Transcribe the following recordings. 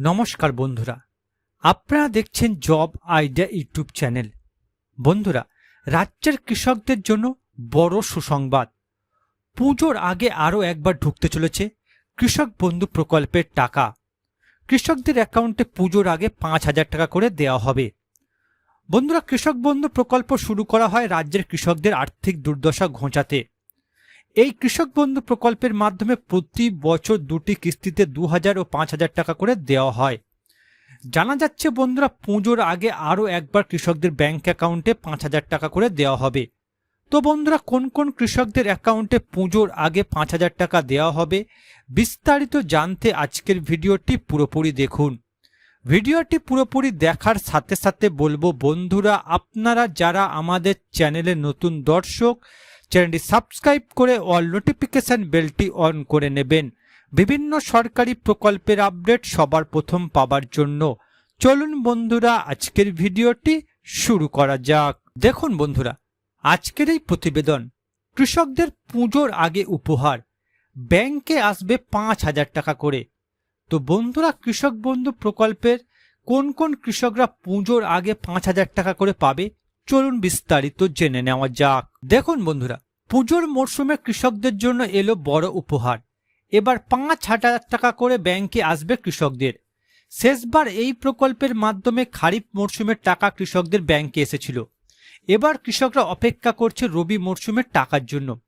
নমস্কার বন্ধুরা। আপনারা দেখছেন জব আইডিয়া ইউটিউব চ্যানেল। বন্ধুরা, রাজ্যের কৃষকদের জন্য বড় সুসংবাদ। পুজোর আগে আরও একবার ঢুকতে চলেছে কৃষক বন্ধু প্রকল্পের টাকা। কৃষকদের অ্যাকাউন্টে পুজোর আগে পাঁচ হাজার টাকা করে দেওয়া হবে। বন্ধুরা, কৃষক বন্ধু প্রকল্প শুরু করা হয় রাজ্যের কৃষকদের আর্থিক দুর্দশা ঘোচাতে। এই কৃষক বন্ধু প্রকল্পের মাধ্যমে প্রতি বছর দুটি কিস্তিতে দু হাজার ও পাঁচ হাজার টাকা করে দেওয়া হয়। জানা যাচ্ছে, বন্ধুরা, পুজোর আগে আরও একবার কৃষকদের ব্যাংক অ্যাকাউন্টে পাঁচ হাজার টাকা করে দেওয়া হবে। তো বন্ধুরা, কোন কোন কৃষকদের অ্যাকাউন্টে পুজোর আগে পাঁচ হাজার টাকা দেওয়া হবে, বিস্তারিত জানতে আজকের ভিডিওটি পুরোপুরি দেখুন। ভিডিওটি পুরোপুরি দেখার সাথে সাথে বলব, বন্ধুরা, আপনারা যারা আমাদের চ্যানেলে নতুন দর্শক চ্যানেলটি সাবস্ক্রাইব করে অল নোটিফিকেশন বেলটি অন করে নেবেন। বিভিন্ন সরকারি প্রকল্পের আপডেট সবার প্রথম পাবার জন্য। চলুন বন্ধুরা, আজকের ভিডিওটি শুরু করা যাক। দেখুন বন্ধুরা, আজকের এই প্রতিবেদন, কৃষকদের পুজোর আগে উপহার। ব্যাংকে আসবে পাঁচ হাজার টাকা করে। তো বন্ধুরা, কৃষক বন্ধু প্রকল্পের কোন কোন কৃষকরা পুজোর আগে পাঁচ হাজার টাকা করে পাবে? চলুন বিস্তারিত জেনে নেওয়া যাক। দেখুন বন্ধুরা, পুজোর মরশুমে কৃষকদের জন্য এলো বড় উপহার। এবার পাঁচ হাজার টাকা করে ব্যাংকে আসবে কৃষকদের। শেষবার এই প্রকল্পের মাধ্যমে খারিফ মরশুমের টাকা কৃষকদের ব্যাংকে এসেছিল। এবার কৃষকরা অপেক্ষা করছে রবি মরশুমের টাকার জন্য।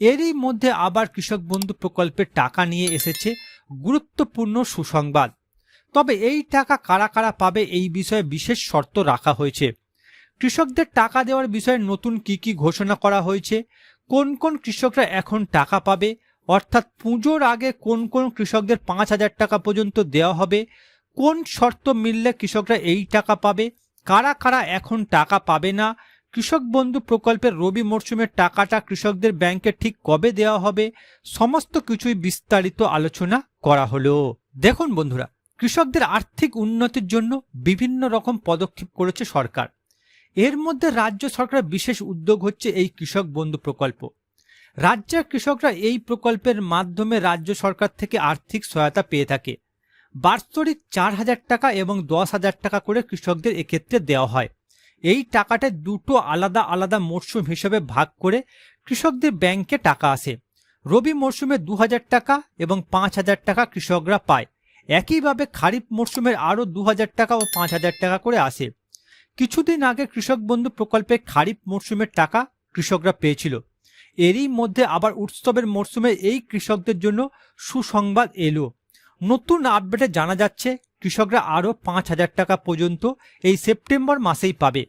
এরই মধ্যে আবার কৃষক বন্ধু প্রকল্পের টাকা নিয়ে এসেছে গুরুত্বপূর্ণ সুসংবাদ। তবে এই টাকা কারা কারা পাবে এই বিষয়ে বিশেষ শর্ত রাখা হয়েছে। কৃষকদের টাকা দেওয়ার বিষয়ে নতুন কি কি ঘোষণা করা হয়েছে? কোন কোন কৃষকরা এখন টাকা পাবে? অর্থাৎ পুজোর আগে কোন কোন কৃষকদের পাঁচ হাজার টাকা পর্যন্ত দেওয়া হবে? কোন শর্ত মিললে কৃষকরা এই টাকা পাবে? কারা কারা এখন টাকা পাবে না? কৃষক বন্ধু প্রকল্পের রবি মরশুমের টাকাটা কৃষকদের ব্যাংকে ঠিক কবে দেওয়া হবে? সমস্ত কিছুই বিস্তারিত আলোচনা করা হলো। দেখুন বন্ধুরা, কৃষকদের আর্থিক উন্নতির জন্য বিভিন্ন রকম পদক্ষেপ করেছে সরকার। এর মধ্যে রাজ্য সরকারের বিশেষ উদ্যোগ হচ্ছে এই কৃষক বন্ধু প্রকল্প। রাজ্যের কৃষকরা এই প্রকল্পের মাধ্যমে রাজ্য সরকার থেকে আর্থিক সহায়তা পেয়ে থাকে। বাৎসরিক চার হাজার টাকা এবং দশ হাজার টাকা করে কৃষকদের এক্ষেত্রে দেওয়া হয়। এই টাকাটা দুটো আলাদা আলাদা মরশুম হিসেবে ভাগ করে কৃষকদের ব্যাংকে টাকা আসে। রবি মরশুমে দু হাজার টাকা এবং পাঁচ হাজার টাকা কৃষকরা পায়। একইভাবে খারিফ মরশুমের আরও দু হাজার টাকা ও পাঁচ হাজার টাকা করে আসে। কিছুদিন আগে কৃষক বন্ধু প্রকল্পে খারিফ মরশুমের টাকা কৃষকরা পেয়েছিল। এরই মধ্যে আবার উৎসবের মরশুমে এই কৃষকদের জন্য সুসংবাদ এলো। নতুন আপডেটে জানা যাচ্ছে, কৃষকরা আরও পাঁচ হাজার টাকা পর্যন্ত এই সেপ্টেম্বর মাসেই পাবে।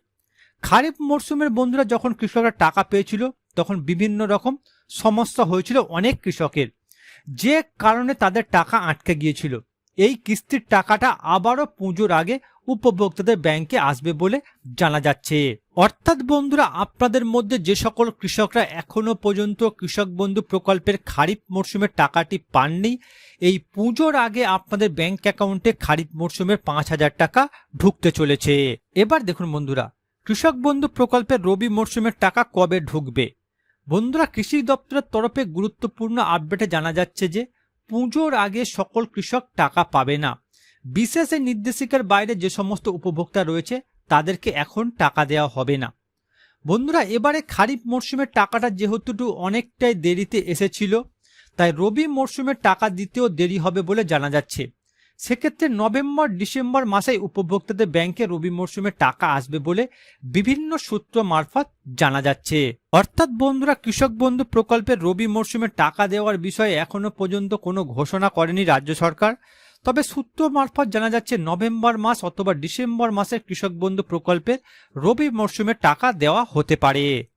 খারিফ মরশুমের বন্ধুরা যখন কৃষকরা টাকা পেয়েছিল, তখন বিভিন্ন রকম সমস্যা হয়েছিল অনেক কৃষকের। যে কারণে তাদের টাকা আটকে গিয়েছিল। এই কিস্তির টাকাটা আবারও পুজোর আগে উপভোক্তাদের ব্যাংকে আসবে বলে জানা যাচ্ছে। অর্থাৎ বন্ধুরা, আপনাদের মধ্যে যে সকল কৃষকরা এখনও পর্যন্ত কৃষক বন্ধু প্রকল্পের খারিফ মরশুমের টাকাটি পাননি, এই পুজোর আগে আপনাদের ব্যাংক অ্যাকাউন্টে খারিফ মরশুমের পাঁচ হাজার টাকা ঢুকতে চলেছে। এবার দেখুন বন্ধুরা, কৃষক বন্ধু প্রকল্পের রবি মরশুমের টাকা কবে ঢুকবে? বন্ধুরা, কৃষি দপ্তরের তরফে গুরুত্বপূর্ণ আপডেটে জানা যাচ্ছে যে পুজোর আগে সকল কৃষক টাকা পাবে না। বিশেষ এই নির্দেশিকার বাইরে যে সমস্ত উপভোক্তা রয়েছে, তাদেরকে এখন টাকা দেওয়া হবে না। বন্ধুরা, এবারে খারিফ মরশুমের টাকাটা যেহেতু অনেকটাই দেরিতে এসেছিল, তাই রবি মরশুমের টাকা দিতেও দেরি হবে বলে জানা যাচ্ছে। সেক্ষেত্রে নভেম্বর, ডিসেম্বর মাসে উপভোক্তাদের ব্যাংকে রবি মরশুমে টাকা আসবে বলে বিভিন্ন সূত্র মারফত জানা যাচ্ছে। অর্থাৎ বন্ধুরা, কৃষক বন্ধু প্রকল্পের রবি মরশুমে টাকা দেওয়ার বিষয়ে এখনও পর্যন্ত কোনো ঘোষণা করেনি রাজ্য সরকার। তবে সূত্র মারফত জানা যাচ্ছে, নভেম্বর মাস অথবা ডিসেম্বর মাসে কৃষক বন্ধু প্রকল্পের রবি মরশুমে টাকা দেওয়া হতে পারে।